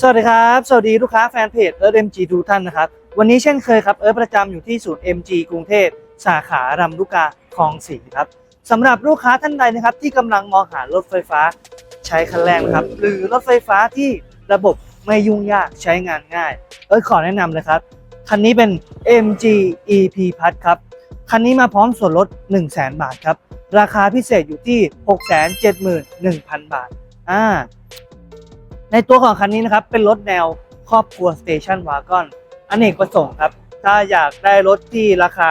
สวัสดีครับ สวัสดีลูกค้าแฟนเพจเอิร์ธเอ็มจีทุกท่านนะครับ วันนี้เช่นเคยครับ เอิร์ธประจำอยู่ที่ศูนย์ MG กรุงเทพสาขารำลูกกาคลองสี่ครับสำหรับลูกค้าท่านใดนะครับ ที่กำลังมองหารถไฟฟ้าใช้คันแรกนะครับ หรือรถไฟฟ้าที่ระบบไม่ยุ่งยากใช้งานง่าย เอิร์ธขอแนะนำเลยครับ คันนี้เป็น MG EP พัดครับคันนี้มาพร้อมส่วนลด 1 0 0 0 0แบาทครับ ราคาพิเศษอยู่ที่ 671,000 บาท อ่า ในตัวของคันนี้นะครับเป็นรถแนวครอบครัวสเตชันวากอนอเนกประสงค์ครับ ถ้าอยากได้รถที่ราคา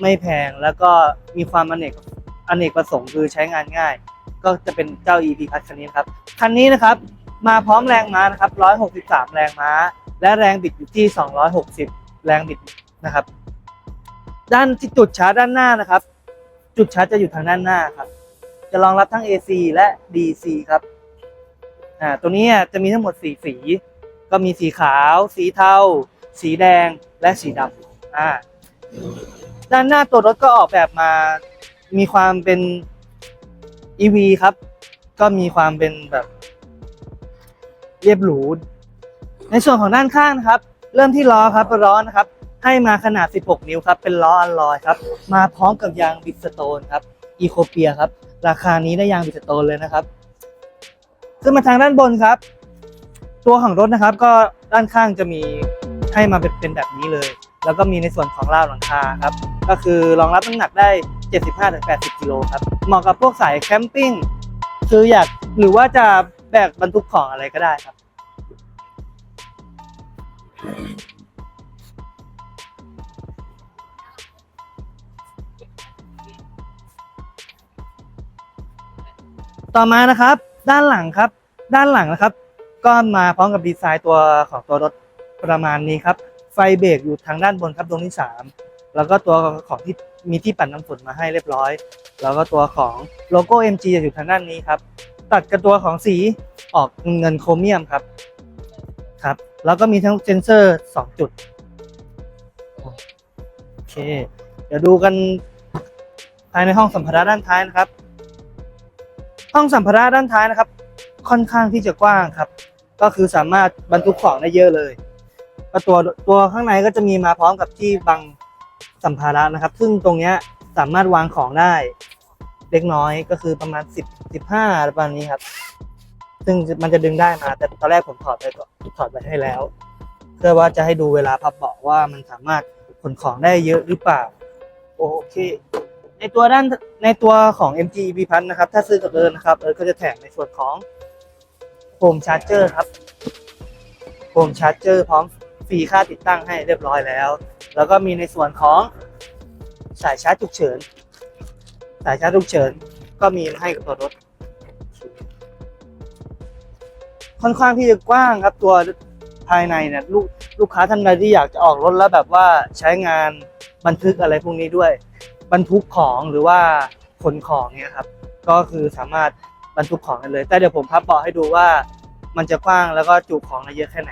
ไม่แพงแล้วก็มีความอเนกอเนกประสงค์คือใช้งานง่าย ก็จะเป็นเจ้า EP พัดคันนี้ครับคันนี้นะครับมาพร้อมแรงม้านะครับ 163 แรงม้า และแรงบิดอยู่ที่ 260 แรงบิดนะครับ ด้านจุดชาร์จด้านหน้านะครับ จุดชาร์จจะอยู่ทางด้านหน้าครับ จะรองรับทั้ง AC และ DC ครับ อ่าตัวนี้จะมีทั้งหมด4สี ก็มีสีขาว สีเทา สีแดงและสีดำอ่าด้านหน้าตัวรถก็ออกแบบมามีความเป็น EV ครับ ก็มีความเป็นแบบเรียบหรูในส่วนของด้านข้างนะครับ เริ่มที่ล้อครับล้อนะครับ ให้มาขนาด 16 นิ้วครับ เป็นล้ออัลลอยครับ มาพร้อมกับยางบิดสโตนครับอีโคเปียครับ ราคานี้ได้ยางบิดสโตนเลยนะครับ ขึ้นมาทางด้านบนครับ ตัวของรถนะครับ ก็ด้านข้างจะมีให้มาเป็นเป็นแบบนี้เลย แล้วก็มีในส่วนของราวหลังคาครับ ก็คือรองรับน้ำหนักได้ 75-80กิโลครับ เหมาะกับพวกสายแคมปิ้งคืออยากหรือว่าจะแบกบรรทุกของอะไรก็ได้ครับ ต่อมานะครับ ด้านหลังครับ ด้านหลังนะครับ ก็มาพร้อมกับดีไซน์ตัวของตัวรถประมาณนี้ครับ ไฟเบรกอยู่ทางด้านบนครับตรงที่ 3 แล้วก็ตัวของที่มีที่ปัดน้ำฝนมาให้เรียบร้อย แล้วก็ตัวของโลโก้ MG จะอยู่ทางด้านนี้ครับ ตัดกับตัวของสีออกเงินโครเมียมครับครับ แล้วก็มีทั้งเซนเซอร์ 2 จุดโอเค เดี๋ยวดูกันภายในห้องสัมภาระด้านท้ายนะครับ ห้องสัมภาระด้านท้ายนะครับ ค่อนข้างที่จะกว้างครับ ก็คือสามารถบรรทุกของได้เยอะเลยก็ตัวตัวข้างในก็จะมีมาพร้อมกับที่บังสัมภาระนะครับ ซึ่งตรงเนี้ยสามารถวางของได้ เล็กน้อยก็คือประมาณ 10 15ประมาณนี้ครับ ซึ่งมันจะดึงได้มา แต่ตอนแรกผมถอดไปก่อนถอดไปให้แล้ว เพื่อว่าจะให้ดูเวลาพับเบาะว่ามันสามารถขนของได้เยอะหรือเปล่า โอเค ในตัวด้านในตัวของ MG EP พันนะครับ ถ้าซื้อกับเอิร์นนะครับเอิร์ก็จะแถมในส่วนของโฮมชาร์จเจอร์ครับโฮมชาร์จเจอร์พร้อมฟรีค่าติดตั้งให้เรียบร้อยแล้ว แล้วก็มีในส่วนของสายชาร์จฉุกเฉิน สายชาร์จฉุกเฉิน ก็มีให้กับตัวรถ ค่อนข้างที่จะกว้างครับตัวภายในเนี่ยลูกลูกค้าท่านใดที่อยากจะออกรถแล้วแบบว่าใช้งานบันทึกอะไรพวกนี้ด้วย บรรทุกของหรือว่าขนของเนี่ยครับ ก็คือสามารถบรรทุกของได้เลย แต่เดี๋ยวผมพับเบาะให้ดูว่ามันจะกว้างแล้วก็จุของได้เยอะแค่ไหน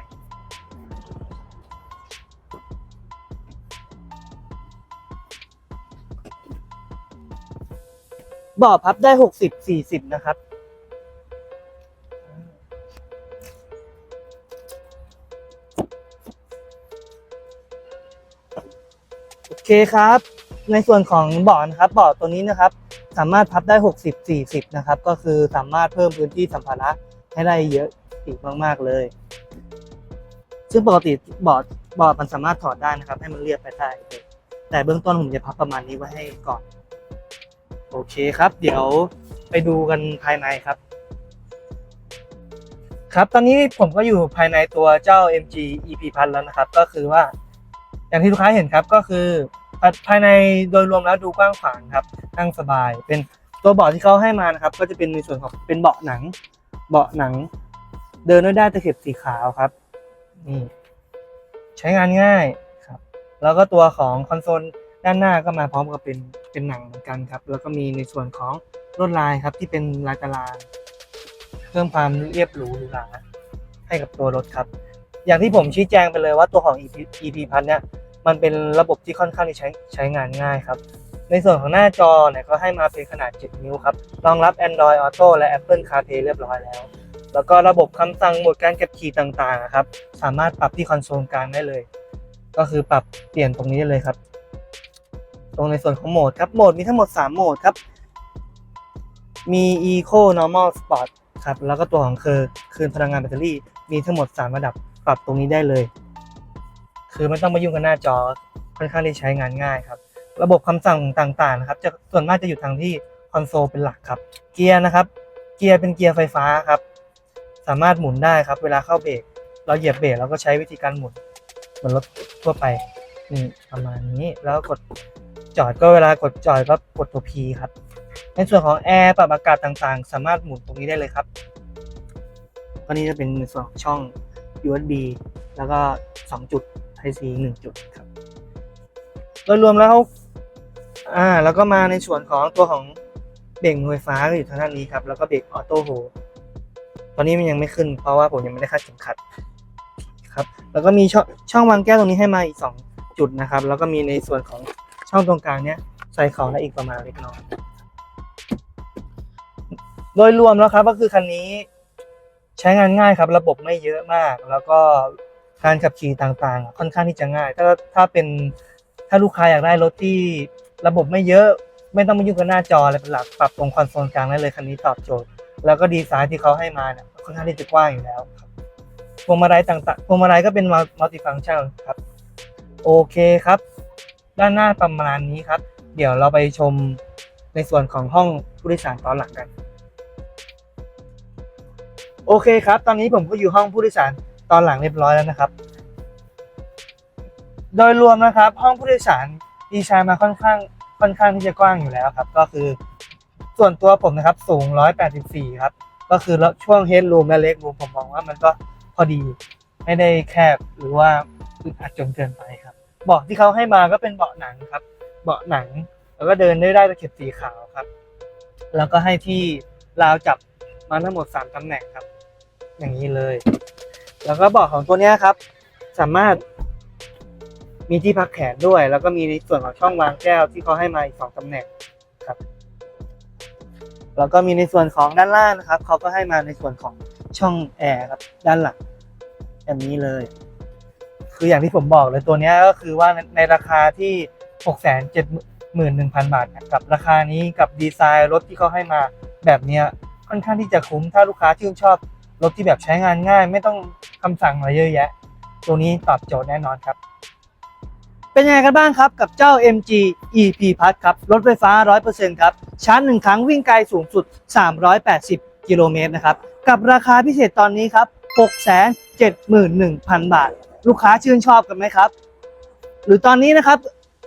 เบาะพับได้หกสิบสี่สิบนะครับ โอเคครับ ในส่วนของเบาะนะครับเบาะตัวนี้นะครับ สามารถพับได้ 60 40 นะครับ ก็คือสามารถเพิ่มพื้นที่สัมภาระให้ได้เยอะอีกมาก ๆ เลย ซึ่งปกติเบาะเบาะมันสามารถถอดได้นะครับ ให้มันเรียบไปได้แต่เบื้องต้นผมจะพับประมาณนี้ไว้ให้ก่อน โอเคครับ เดี๋ยวไปดูกันภายในครับ ครับตอนนี้ผมก็อยู่ภายในตัวเจ้า MG EP พันแล้วนะครับ ก็คือว่าอย่างที่ลูกค้าเห็นครับก็คือ ภายในโดยรวมแล้วดูกว้างขวางครับนั่งสบาย เป็นตัวเบาะที่เขาให้มานะครับ ก็จะเป็นในส่วนของเป็นเบาะหนัง เบาะหนัง เดินด้วยได้านตะเข็บสีขาวครับนี่ใช้งานง่ายครับ แล้วก็ตัวของคอนโซลด้านหน้าก็มาพร้อมกับเป็นเป็นหนังเหมือนกันครับ แล้วก็มีในส่วนของลวดลายครับที่เป็นลายตารางเพิ่มความเรียบหรูหรูหราให้กับตัวรถครับ อย่างที่ผมชี้แจงไปเลยว่าตัวของ EP, EP พันเนี่ย มันเป็นระบบที่ค่อนข้างที่ใช้ใช้งานง่ายครับ ในส่วนของหน้าจอเนี่ยก็ให้มาเป็นขนาด 7 นิ้วครับ รองรับ Android Auto และ Apple CarPlay เรียบร้อยแล้ว แล้วก็ระบบคำสั่งโหมดการเก็บคีย์ต่างๆครับ สามารถปรับที่คอนโซลกลางได้เลย ก็คือปรับเปลี่ยนตรงนี้ได้เลยครับ ตรงในส่วนของโหมดครับ โหมดมีทั้งหมด 3 โหมดครับ มี Eco Normal Sport ครับ แล้วก็ตัวของคือคืนพลังงานแบตเตอรี่ มีทั้งหมด 3 ระดับ ปรับตรงนี้ได้เลย คือไม่ต้องมายุ่งกับหน้าจอค่อนข้างที่ใช้งานง่ายครับ ระบบคำสั่งต่างๆนะครับจะส่วนมากจะอยู่ทางที่คอนโซลเป็นหลักครับ เกียร์นะครับ เกียร์เป็นเกียร์ไฟฟ้าครับ สามารถหมุนได้ครับ เวลาเข้าเบรกเราเหยียบเบรกเราก็ใช้วิธีการหมุนเหมือนรถทั่วไปนี่ประมาณนี้แล้วกดจอดก็เวลากดจอดก็กดตัว P ครับ ในส่วนของแอร์ปรับอากาศต่างๆ สามารถหมุนตรงนี้ได้เลยครับก็นี่จะเป็นในส่วนของช่อง USB แล้วก็ 2 จุด Type C 1จุดครับโดยรวมแล้วอ่าแล้วก็มาในส่วนของตัวของเบรกมือไฟฟ้าก็อยู่ทางด้านนี้ครับ แล้วก็เบรกออโต้โฮตอนนี้มันยังไม่ขึ้น เพราะว่าผมยังไม่ได้คาดเข็มขัดครับ แล้วก็มีช่องช่องวางแก้วตรงนี้ให้มาอีก 2 จุดนะครับ แล้วก็มีในส่วนของช่องตรงกลางเนี้ยใส่ของได้อีกประมาณเล็กน้อยโดยรวมแล้วครับก็คือคันนี้ใช้งานง่ายครับ ระบบไม่เยอะมาก แล้วก็ การขับขี่ต่างๆ ค่อนข้างที่จะง่าย ถ้าถ้าเป็นถ้าลูกค้าอยากได้รถที่ระบบไม่เยอะไม่ต้องมายุ่งกับหน้าจออะไรเป็นหลักปรับตรงคอนโซลกลางได้เลยคันนี้ตอบโจทย์ แล้วก็ดีไซน์ที่เขาให้มาเนี่ยค่อนข้างที่จะกว้างอยู่แล้วครับพวงมาลัยต่างๆพวงมาลัยก็เป็นมัลติฟังก์ชันครับโอเคครับ ด้านหน้าประมาณนี้ครับ เดี๋ยวเราไปชมในส่วนของห้องผู้โดยสารตอนหลังกัน โอเคครับ ตอนนี้ผมก็อยู่ห้องผู้โดยสาร ตอนหลังเรียบร้อยแล้วนะครับ โดยรวมนะครับ ห้องผู้โดยสารดีไซน์มาค่อนข้างค่อนข้างที่จะกว้างอยู่แล้วครับ ก็คือส่วนตัวผมนะครับ สูง 184 ครับ ก็คือช่วงเฮดรูมและเล็กรูมผมมองว่ามันก็พอดีไม่ได้แคบหรือว่าอึดอัดจนเกินไปครับ เบาะที่เขาให้มาก็เป็นเบาะหนังครับ เบาะหนังแล้วก็เดินได้ได้ตะเข็บสีขาวครับ แล้วก็ให้ที่ราวจับมาทั้งหมด 3ตำแหน่งครับ อย่างนี้เลย แล้วก็เบาะของตัวนี้ครับ สามารถมีที่พักแขนด้วย แล้วก็มีในส่วนของช่องวางแก้วที่เขาให้มาอีกสองตำแหน่งครับ แล้วก็มีในส่วนของด้านล่างนะครับเขาก็ให้มาในส่วนของช่องแอร์ครับ ด้านหลังแบบนี้เลย คืออย่างที่ผมบอกเลยตัวนี้ก็คือว่าในราคาที่6 7 1 0 0 0บาทเนี่ยกับราคานี้กับดีไซน์รถที่เขาให้มาแบบเนี้ยค่อนข้างที่จะคุ้มถ้าลูกค้าชื่นชอบ รถที่แบบใช้งานง่าย ไม่ต้องคำสั่งอะไรเยอะแยะ ตัวนี้ตอบโจทย์แน่นอนครับ เป็นยังไงกันบ้างครับกับเจ้า MG EP Plus ครับ รถไฟฟ้า 100%ครับชาร์จหนึ่งครั้งวิ่งไกลสูงสุด 380 กิโลเมตรนะครับ กับราคาพิเศษตอนนี้ครับ 671,000 บาท ลูกค้าชื่นชอบกันไหมครับ หรือตอนนี้นะครับ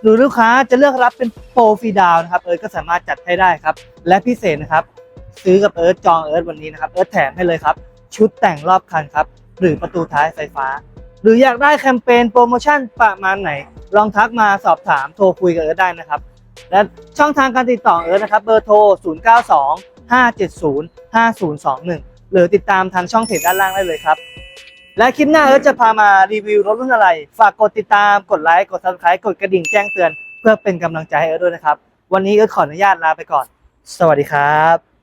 หรือลูกค้าจะเลือกรับเป็นโปรฟรีดาวนะครับเอิร์ธก็สามารถจัดให้ได้ครับ และพิเศษนะครับ ซื้อกับเอิร์ธจองเอิร์ธวันนี้นะครับเอิร์ธแถมให้เลยครับ ชุดแต่งรอบคันครับ หรือประตูท้ายไฟฟ้า หรืออยากได้แคมเปญโปรโมชั่นประมาณไหน ลองทักมาสอบถามโทรคุยกับเอิร์ธได้นะครับ และช่องทางการติดต่อเอิร์ธนะครับ เบอร์โทร 092 570 5021 หรือติดตามทางช่องเพจด้านล่างได้เลยครับและคลิปหน้าเอิร์ธจะพามารีวิวรถรุ่นอะไร ฝากกดติดตาม กดไลค์ กด subscribe กดกระดิ่งแจ้งเตือน เพื่อเป็นกำลังใจให้เอิร์ธด้วยนะครับ วันนี้เอิร์ธขออนุญาตลาไปก่อน สวัสดีครับ